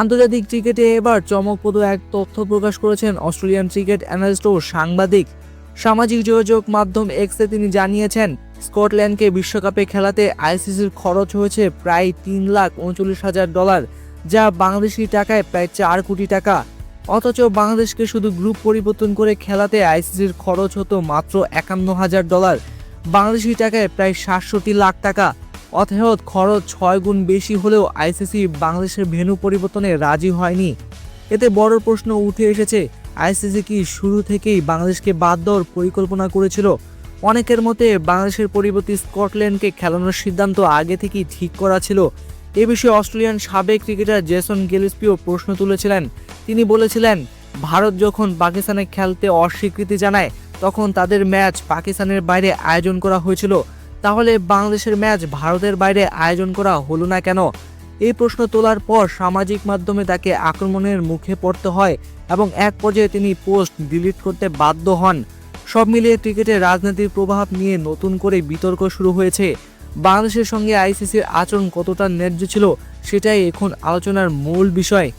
আন্তর্জাতিক ক্রিকেটে এবার চমকপ্রদ এক তথ্য প্রকাশ করেছেন অস্ট্রেলিয়ান ক্রিকেট অ্যানালিস্ট ও সাংবাদিক। সামাজিক যোগাযোগ মাধ্যম এক্সে তিনি জানিয়েছেন, স্কটল্যান্ডকে বিশ্বকাপে খেলাতে আইসিসির খরচ হয়েছে প্রায় তিন লাখ উনচল্লিশ হাজার ডলার, যা বাংলাদেশি টাকায় প্রায় চার কোটি টাকা। অথচ বাংলাদেশকে শুধু গ্রুপ পরিবর্তন করে খেলাতে আইসিসির খরচ হতো মাত্র একান্ন হাজার ডলার। বাংলাদেশি টাকায় প্রায় সাতষট্টি লাখ টাকা। অর্থাৎ খরচ ছয় গুণ বেশি হলেও আইসিসি বাংলাদেশের ভেন্যু পরিবর্তনে রাজি হয়নি। এতে বড় প্রশ্ন উঠে এসেছে, আইসিসি কি শুরু থেকেই বাংলাদেশকে বাদ দেওয়ার পরিকল্পনা করেছিল? অনেকের মতে বাংলাদেশের পরিবর্তে স্কটল্যান্ডকে খেলানোর সিদ্ধান্ত আগে থেকেই ঠিক করা ছিল। এ বিষয়ে অস্ট্রেলিয়ান সাবেক ক্রিকেটার জেসন গেলিসপিও প্রশ্ন তুলেছিলেন। তিনি বলেছিলেন, ভারত যখন পাকিস্তানে খেলতে অস্বীকৃতি জানায়, তখন তাদের ম্যাচ পাকিস্তানের বাইরে আয়োজন করা হয়েছিল। তাহলে বাংলাদেশের ম্যাচ ভারতের বাইরে আয়োজন করা হলো না কেন? এই প্রশ্ন তোলার পর সামাজিক মাধ্যমে তাকে আক্রমণের মুখে পড়তে হয় এবং এক পর্যায়ে তিনি পোস্ট ডিলিট করতে বাধ্য হন। সব মিলিয়ে ক্রিকেটে রাজনীতির প্রভাব নিয়ে নতুন করে বিতর্ক শুরু হয়েছে। বাংলাদেশের সঙ্গে আইসিসির আচরণ কতটা ন্যায্য ছিল, সেটাই এখন আলোচনার মূল বিষয়।